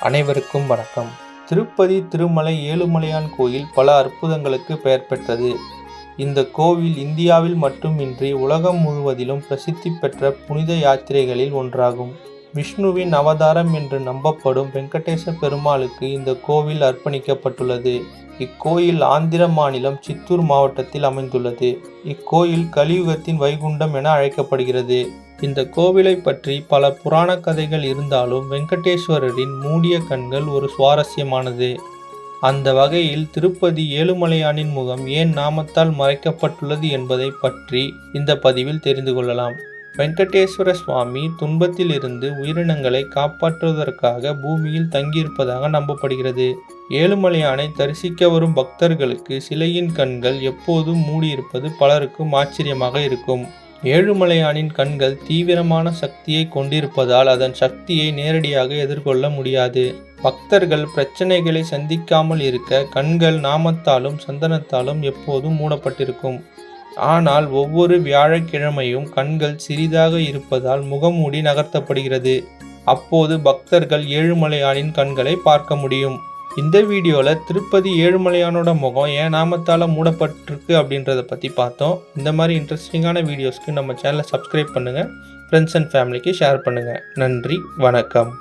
அனைவருக்கும் வணக்கம். திருப்பதி திருமலை ஏழுமலையான் கோயில் பல அற்புதங்களுக்கு பெயர் பெற்றது. இந்த கோவில் இந்தியாவில் மட்டுமின்றி உலகம் முழுவதிலும் பிரசித்தி பெற்ற புனித யாத்திரைகளில் ஒன்றாகும். விஷ்ணுவின் அவதாரம் என்று நம்பப்படும் வெங்கடேச பெருமாளுக்கு இந்த கோவில் அர்ப்பணிக்கப்பட்டுள்ளது. இக்கோயில் ஆந்திர மாநிலம் சித்தூர் மாவட்டத்தில் அமைந்துள்ளது. இக்கோயில் கலியுகத்தின் வைகுண்டம் என அழைக்கப்படுகிறது. இந்த கோவிலை பற்றி பல புராண கதைகள் இருந்தாலும் வெங்கடேஸ்வரரின் மூடிய கண்கள் ஒரு சுவாரஸ்யமானது. அந்த வகையில் திருப்பதி ஏழுமலையானின் முகம் ஏன் நாமத்தால் மறைக்கப்பட்டுள்ளது என்பதை பற்றி இந்த பதிவில் தெரிந்து கொள்ளலாம். வெங்கடேஸ்வர சுவாமி துன்பத்திலிருந்து உயிரினங்களை காப்பாற்றுவதற்காக பூமியில் தங்கியிருப்பதாக நம்பப்படுகிறது. ஏழுமலையானை தரிசிக்க வரும் பக்தர்களுக்கு சிலையின் கண்கள் எப்போதும் மூடியிருப்பது பலருக்கும் ஆச்சரியமாக இருக்கும். ஏழுமலையானின் கண்கள் தீவிரமான சக்தியை கொண்டிருப்பதால் அதன் சக்தியை நேரடியாக எதிர்கொள்ள முடியாது. பக்தர்கள் பிரச்சனைகளை சந்திக்காமல் இருக்க கண்கள் நாமத்தாலும் சந்தனத்தாலும் எப்போதும் மூடப்பட்டிருக்கும். ஆனால் ஒவ்வொரு வியாழக்கிழமையும் கண்கள் சிறிதாக இருப்பதால் முகமூடி நகர்த்தப்படுகிறது. அப்போது பக்தர்கள் ஏழுமலையானின் கண்களை பார்க்க முடியும். இந்த வீடியோவில் திருப்பதி ஏழுமலையானோட முகம் ஏன் நாமத்தால் மூடப்பட்டிருக்கு அப்படின்றத பற்றி பார்த்தோம். இந்த மாதிரி இன்ட்ரெஸ்டிங்கான வீடியோஸ்க்கு நம்ம சேனலை சப்ஸ்கிரைப் பண்ணுங்கள் ஃப்ரெண்ட்ஸ் அண்ட் ஃபேமிலிக்கு ஷேர் பண்ணுங்கள் நன்றி வணக்கம்.